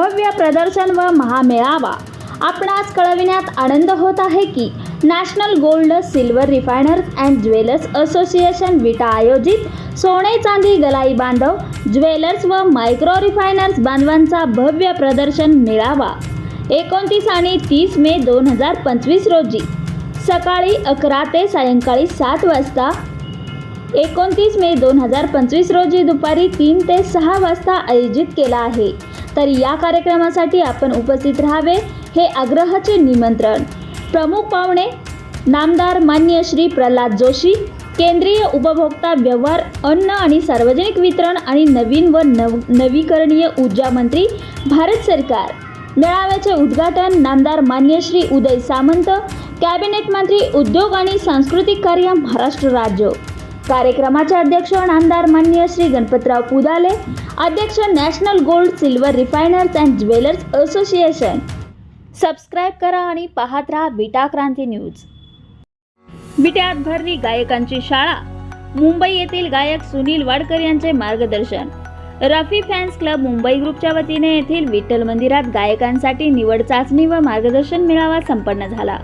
भव्य प्रदर्शन व महामेळावा. आपणास कळविण्यात आनंद होत आहे की national gold silver refiners and jewellers association Vita आयोजित सोने चांदी गलाई बांधव ज्वेलर्स व मायक्रो रिफायनर्स बांधवांचा भव्य प्रदर्शन मेळावा. एकोणतीस आणि तीस मे दोन हजार पंचवीस रोजी सकाळी अकरा ते सायंकाळी सात वाजता एकोणतीस मे दोन हजार पंचवीस रोजी दुपारी तीन ते सहा वाजता आयोजित केला आहे. तर या कार्यक्रमासाठी आपण उपस्थित राहावे हे आग्रहाचे निमंत्रण. प्रमुख पाहुणे नामदार मान्य श्री प्रल्हाद जोशी केंद्रीय उपभोक्ता व्यवहार अन्न आणि सार्वजनिक वितरण आणि नवीन व नव नवीकरणीय ऊर्जा मंत्री भारत सरकार. मेळाव्याचे उद्घाटन नामदार मान्य श्री उदय सामंत कॅबिनेट मंत्री उद्योग आणि सांस्कृतिक कार्य महाराष्ट्र राज्य. कार्यक्रमाचे अध्यक्ष नामदार मान्य श्री गणपतराव पुदाले अध्यक्ष national gold silver refiners and jewellers association. Subscribe करा आणि पाहत राहा विटा क्रांती न्यूज. विट्यात भरली गायकांची शाळा. मुंबई येथील गायक सुनील वाडकर यांचे मार्गदर्शन. रफी फॅन्स क्लब मुंबई ग्रुपच्या वतीने येथील विठ्ठल मंदिरात गायकांसाठी निवड चाचणी व मार्गदर्शन मेळावा संपन्न झाला.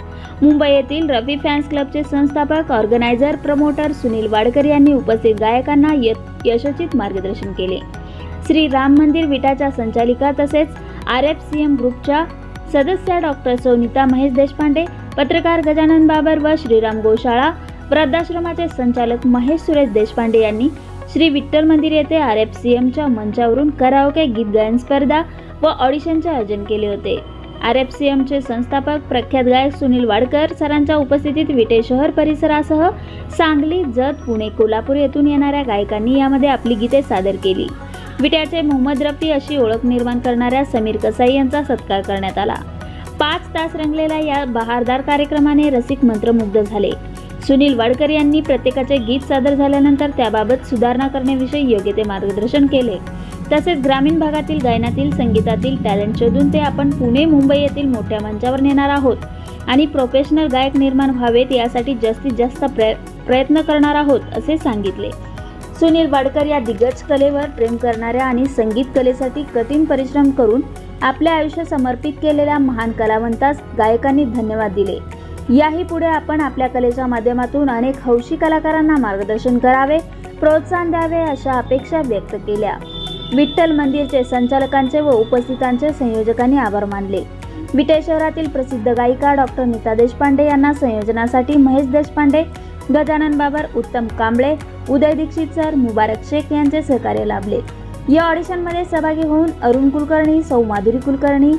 मुंबई येथील रफी फॅन्स क्लबचे संस्थापक ऑर्गनायझर प्रमोटर सुनील वाडकर यांनी उपस्थित गायकांना य यशोचित मार्गदर्शन केले. श्री राम मंदिर विटाच्या संचालिका तसेच आर एफ सी एम ग्रुपच्या सदस्य डॉक्टर सोनिता महेश देशपांडे पत्रकार गजानन बाबर व श्रीराम गोशाळा वृद्धाश्रमाचे संचालक महेश सुरेश देशपांडे यांनी श्री विठ्ठल मंदिर येथे आर एफ सी एमच्या मंचावरून कराओके गीत गायन स्पर्धा व ऑडिशनचे आयोजन केले होते. आर एफ सी एमचे संस्थापक प्रख्यात गायक सुनील वाडकर सरांच्या उपस्थितीत विटे शहर परिसरासह सांगली जत पुणे कोल्हापूर येथून येणाऱ्या गायकांनी यामध्ये आपली गीते सादर केली. विट्याचे मोहम्मद रफी अशी ओळख निर्माण करणाऱ्या समीर कसाई यांचा सत्कार करण्यात आला. पाच तास रंगलेल्या या बहारदार कार्यक्रमाने रसिक मंत्रमुग्ध झाले. सुनील वाडकर यांनी प्रत्येकाचे गीत सादर झाल्यानंतर त्याबाबत सुधारणा करण्याविषयी योग्य ते मार्गदर्शन केले. तसेच ग्रामीण भागातील गायनातील संगीतातील टॅलेंट शोधून ते आपण पुणे मुंबई येथील मोठ्या मंचावर नेणार आहोत. आणि प्रोफेशनल गायक निर्माण व्हावेत यासाठी जास्तीत जास्त प्रय प्रयत्न करणार आहोत असे सांगितले. सुनील वाडकर या दिग्गज कलेवर प्रेम करणाऱ्या आणि संगीत कलेसाठी कठीण परिश्रम करून आपले आयुष्य समर्पित केलेल्या महान कलावंतास गायकांनी धन्यवाद दिले. याही पुढे आपण आपल्या कलेच्या माध्यमातून अनेक हौशी कलाकारांना मार्गदर्शन करावे प्रोत्साहन द्यावे अशा अपेक्षा व्यक्त केल्या. विठ्ठल मंदिरचे संचालकांचे व उपस्थितांचे संयोजकांनी आभार मानले. विटे शहरातील प्रसिद्ध गायिका डॉक्टर नीता देशपांडे यांना संयोजनासाठी महेश देशपांडे गजानन बाबर उत्तम कांबळे उदय दीक्षित सर मुबारक शेख यांचे सहकार्य लाभले. या ऑडिशनमध्ये सहभागी होऊन अरुण कुलकर्णी सौमाधुरी कुलकर्णी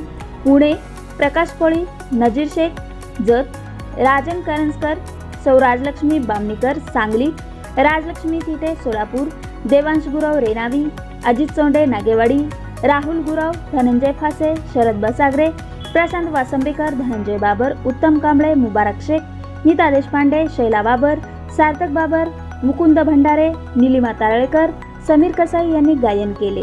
पुणे प्रकाश कोळी नजीर शेख जत राजन करंजकर सौ राजलक्ष्मी बामणीकर सांगली राजलक्ष्मी थिटे सोलापूर देवांश गुराव रेनावी अजित सोंडे नागेवाडी राहुल गुराव धनंजय फासे शरद बसागरे प्रशांत वासंबेकर धनंजय बाबर उत्तम कांबळे मुबारक शेख नीता देशपांडे शैला बाबर सार्थक बाबर मुकुंद भंडारे निलिमा तारळेकर समीर कसाई यांनी गायन केले.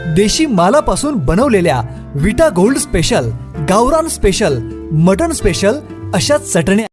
देशी मालापासून बनवलेल्या विटा गोल्ड स्पेशल गावरान स्पेशल मटन स्पेशल अशा चटण्या